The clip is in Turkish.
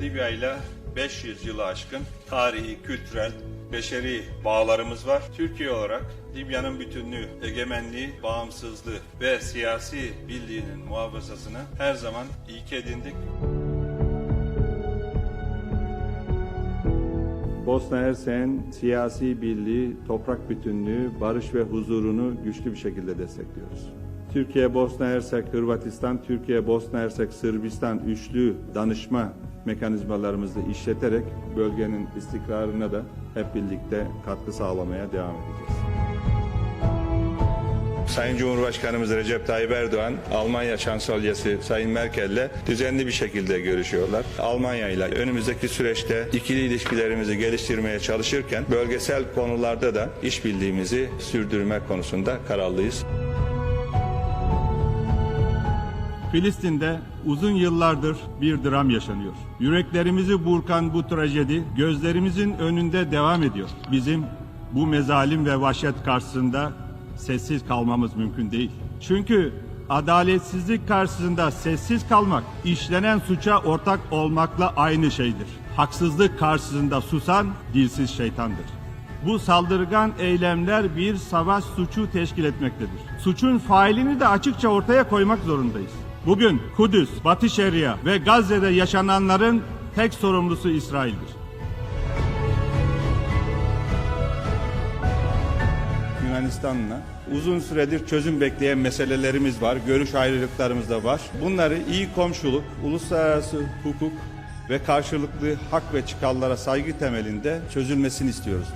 Libya ile 500 yılı aşkın tarihi, kültürel, beşeri bağlarımız var. Türkiye olarak Libya'nın bütünlüğü, egemenliği, bağımsızlığı ve siyasi birliğinin muhafazasını her zaman ilke edindik. Bosna Hersek'in siyasi birliği, toprak bütünlüğü, barış ve huzurunu güçlü bir şekilde destekliyoruz. Türkiye, Bosna Hersek, Hırvatistan, Türkiye, Bosna Hersek, Sırbistan üçlü danışma mekanizmalarımızı işleterek bölgenin istikrarına da hep birlikte katkı sağlamaya devam edeceğiz. Sayın Cumhurbaşkanımız Recep Tayyip Erdoğan, Almanya Şansölyesi Sayın Merkel'le düzenli bir şekilde görüşüyorlar. Almanya ile önümüzdeki süreçte ikili ilişkilerimizi geliştirmeye çalışırken bölgesel konularda da işbirliğimizi sürdürme konusunda kararlıyız. Filistin'de uzun yıllardır bir dram yaşanıyor. Yüreklerimizi burkan bu trajedi gözlerimizin önünde devam ediyor. Bizim bu mezalim ve vahşet karşısında sessiz kalmamız mümkün değil. Çünkü adaletsizlik karşısında sessiz kalmak işlenen suça ortak olmakla aynı şeydir. Haksızlık karşısında susan dilsiz şeytandır. Bu saldırgan eylemler bir savaş suçu teşkil etmektedir. Suçun failini de açıkça ortaya koymak zorundayız. Bugün Kudüs, Batı Şeria ve Gazze'de yaşananların tek sorumlusu İsrail'dir. Yunanistan'la uzun süredir çözüm bekleyen meselelerimiz var, görüş ayrılıklarımız da var. Bunları iyi komşuluk, uluslararası hukuk ve karşılıklı hak ve çıkarlara saygı temelinde çözülmesini istiyoruz.